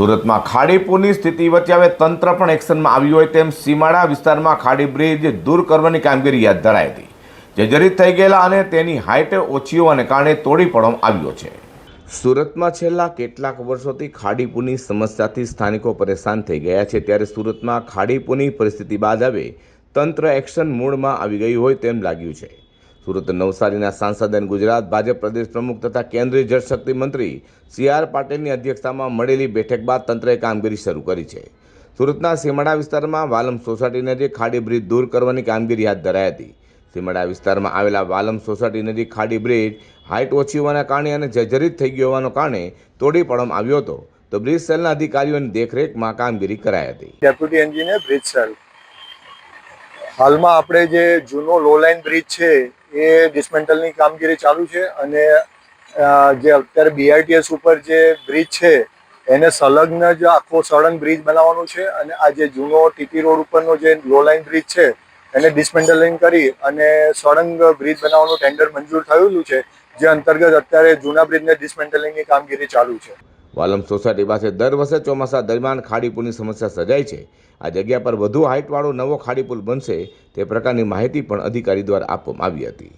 સુરતમાં ખાડીપુરની સ્થિતિ વચ્ચે હવે તંત્ર પણ એક્શનમાં આવ્યું હોય તેમ સીમાડા વિસ્તારમાં ખાડી બ્રિજ દૂર કરવાની કામગીરી યાદ ધરાઈ હતી. જર્જરિત થઈ ગયેલા અને તેની હાઇટ ઓછી હોવાને કારણે તોડી પાડવામાં આવ્યો છે. સુરતમાં છેલ્લા કેટલાક વર્ષોથી ખાડીપુની સમસ્યાથી સ્થાનિકો પરેશાન થઈ ગયા છે. ત્યારે સુરતમાં ખાડીપુની પરિસ્થિતિ બાદ હવે તંત્ર એક્શન મૂળમાં આવી ગયું હોય તેમ લાગ્યું છે. સુરત નવસારીના સાંસદ અને ગુજરાત ભાજપ પ્રદેશ પ્રમુખ તથા કેન્દ્રીય જળશક્તિ મંત્રી સી આર પાટીલની અધ્યક્ષતામાં મળેલી બેઠક બાદ તંત્રએ કામગીરી શરૂ કરી છે. સુરતના સીમાડા વિસ્તારમાં વાલમ સોસાયટી નજીક ખાડી બ્રિજ દૂર કરવાની કામગીરી હાથ ધરાઈ હતી. સીમાડા વિસ્તારમાં આવેલા વાલમ સોસાયટી નજીક ખાડી બ્રિજ હાઇટ ઓછી હોવાના કારણે અને જર્જરિત થઈ ગયો હોવાના કારણે તોડી પાડવામાં આવ્યો હતો. તો બ્રિજ સેલના અધિકારીઓની દેખરેખમાં કામગીરી કરાઈ હતી. Deputy engineer bridge cell. હાલમાં આપણે જે જૂનો લો લાઇન બ્રિજ છે એ ડિસમેન્ટલની કામગીરી ચાલુ છે અને જે અત્યારે બીઆરટીએસ ઉપર જે બ્રિજ છે, એને સંલગ્ન જ આખો સળંગ બ્રિજ બનાવવાનો છે અને આ જે જૂનો ટીટી રોડ ઉપરનો જે લો લાઇન બ્રિજ છે, એને ડિસમેન્ટલિંગ કરી અને સળંગ બ્રિજ બનાવવાનું ટેન્ડર મંજૂર થયેલું છે, જે અંતર્ગત અત્યારે જૂના બ્રિજને ડિસમેન્ટલિંગની કામગીરી ચાલુ છે. વાલમ સોસાયટી પાસે દર વર્ષે ચોમાસા દરમિયાન ખાડીપુલની સમસ્યા સર્જાય છે. આ જગ્યા પર વધુ હાઇટવાળો નવો ખાડીપુલ બનશે તે પ્રકારની માહિતી પણ અધિકારી દ્વારા આપવામાં આવી હતી.